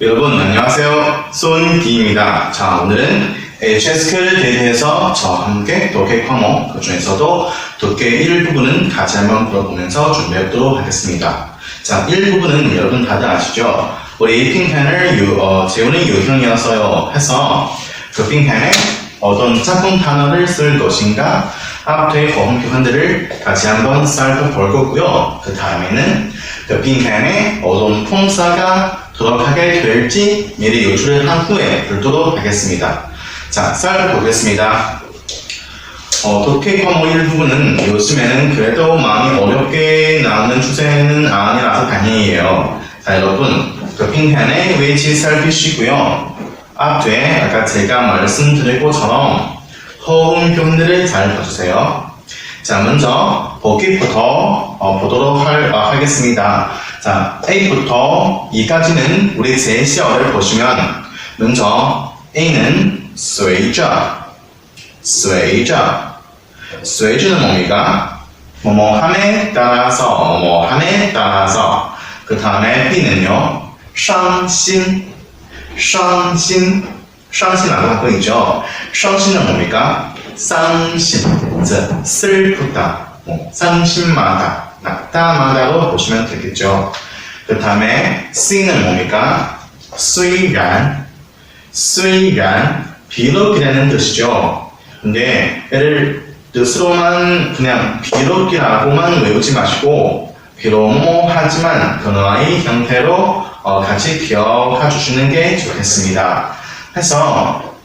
여러분 안녕하세요. 손디입니다. 자 오늘은 HSQ를 대비해서 저와 함께 독해 과목 그 중에서도 독해 1부분은 같이 한번 풀어보면서 준비하도록 하겠습니다. 자 1부분은 여러분 다들 아시죠? 우리 핑펜을 유, 어, 재우는 유형이어서요 해서 그 핑펜에 어떤 짝꿍 단어를 쓸 것인가 앞뒤 보험 교환들을 같이 한번 살펴볼 거고요. 그 다음에는 그 핑펜에 어떤 품사가 들어가게 될지 미리 요출을 한 후에 불도록 하겠습니다. 자, 살펴보겠습니다. 어, 독해 과목 일부분은 요즘에는 그래도 많이 어렵게 나오는 추세는 아니라서 다행이에요. 자, 여러분, 그 핑펜의 위치 살피시고요. 앞뒤에 아까 제가 말씀드린 것처럼 허음 표현들을 잘 봐주세요. 자, 먼저 보기부터 어, 보도록 할, 어, 하겠습니다. 자, A부터 E까지는 우리 제시어를 보시면 먼저 A는 随着随着随着는 뭡니까? 뭐뭐함에 따라서 뭐뭐함에 따라서 그 다음에 B는요 伤心伤心伤心라고 하고 있죠. 伤心은 뭡니까? 伤心 즉 슬프다 뭐, 상심마다 낙담하다고 보시면 되겠죠. 그 다음에 sing은 뭡니까? 수이란, 수이란, 비록이라는 뜻이죠. 근데 얘를 뜻으로만 그냥 비록이라고만 외우지 마시고 비로모하지만 변화의 형태로 어, 같이 기억해 주시는 게 좋겠습니다. 그래서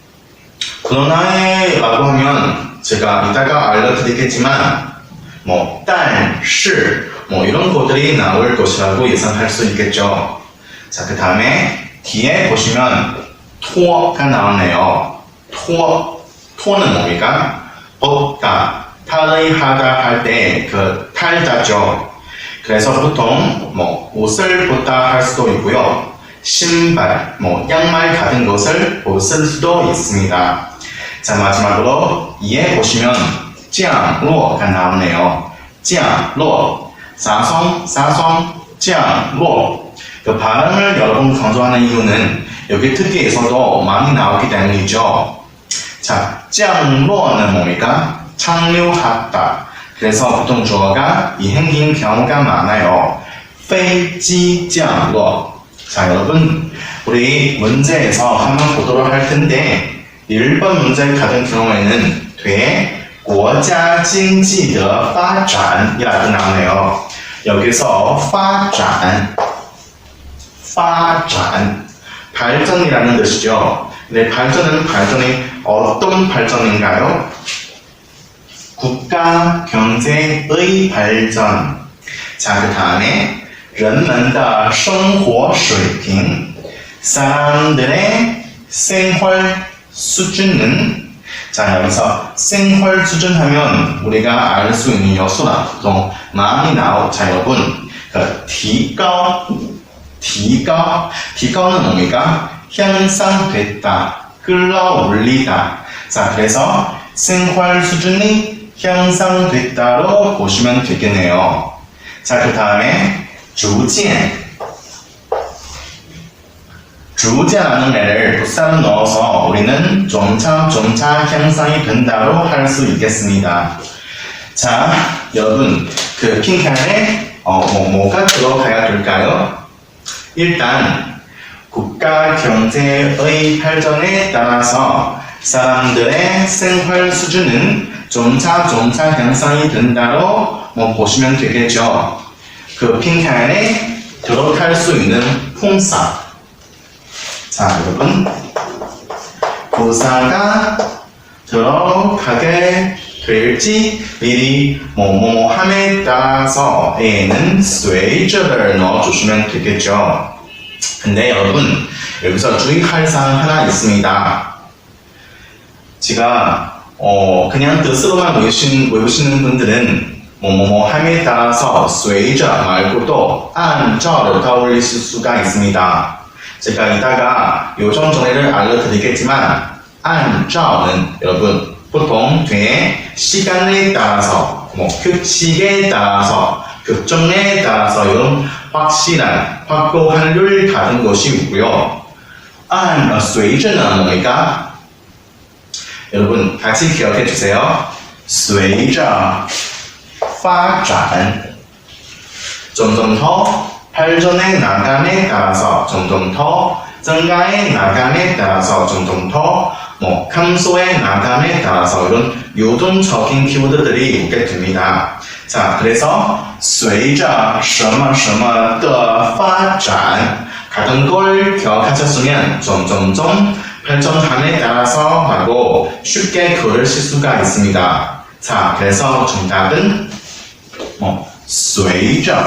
그러나에라고 하면 제가 이따가 알려드리겠지만 뭐, 但是, 뭐, 이런 것들이 나올 것이라고 예상할 수 있겠죠. 자, 그 다음에 뒤에 보시면 토가 나오네요. 토, 토는 뭡니까? 벗다, 탈의 하다 할 때 그 탈자죠. 그래서 보통 뭐 옷을 벗다 할 수도 있고요. 신발, 뭐 양말 같은 것을 벗을 수도 있습니다. 자, 마지막으로 이에 보시면 降落가 나오네요. 降落, 사성, 사성, 降落. 그 발음을 여러분 강조하는 이유는 여기 특기에서도 많이 나오기 때문이죠. 자, 降落는 뭡니까? 착륙하다. 그래서 보통 주어가 이행인 경우가 많아요. 飞机降落. 자, 여러분, 우리 문제에서 한번 보도록 할 텐데, 1번 문제 같은 경우에는 뒤에 国家经济的发展이라고 나오네요. 여기서 发展, 发展, 발전이라는 뜻이죠. 근데 발전은 발전이 어떤 발전인가요? 국가 경제의 발전. 자, 그 다음에 人们的生活水平, 사람들의 생활 수준은 자, 여기서 생활 수준 하면 우리가 알 수 있는 요소가 보통 많이 나오. 자, 여러분, 그 디가 디가 디가는 뭡니까? 향상됐다, 끌어올리다. 자, 그래서 생활 수준이 향상됐다로 보시면 되겠네요. 자, 그 다음에 주제. 주제라는 애를 부사를 넣어서 우리는 점차 점차 향상이 된다고 할 수 있겠습니다. 자, 여러분, 그 핑크에 어, 뭐, 뭐가 들어가야 될까요? 일단 국가 경제의 발전에 따라서 사람들의 생활 수준은 점차 점차 향상이 된다고 뭐 보시면 되겠죠. 그 핑크에 들어갈 수 있는 품사 자, 여러분. 구사가 들어가게 될지 미리 뭐뭐 함에 따라서 에는 스웨이저를 넣어주시면 되겠죠. 근데 여러분 여기서 주의할 사항 하나 있습니다. 제가 어 그냥 뜻으로만 외신, 외우시는 분들은 뭐뭐뭐 함에 따라서 스웨이저 말고도 안저를 떠올리실 수가 있습니다. 제가 이따가 요점 정리를 알려드리겠지만 안자는 여러분 보통 뒤 시간에 따라서 뭐 규칙에 따라서 교정에 따라서 이런 확실한 확고한 룰 같은 것이 있고요. 안 수위전은 뭡니까? 여러분 같이 기억해 주세요. 수위전 发展점점 더 발전해 나감에 따라서 점점 더 증가해 나감에 따라서 점점 더뭐 감소해 나감에 따라서 이런 유동적인 키워드들이 오게 됩니다. 자, 그래서 随着什么什么的发展 같은 걸 기억하셨으면 점점점 발전함에 따라서 하고 쉽게 글을 쓸 수가 있습니다. 자, 그래서 정답은 뭐 随着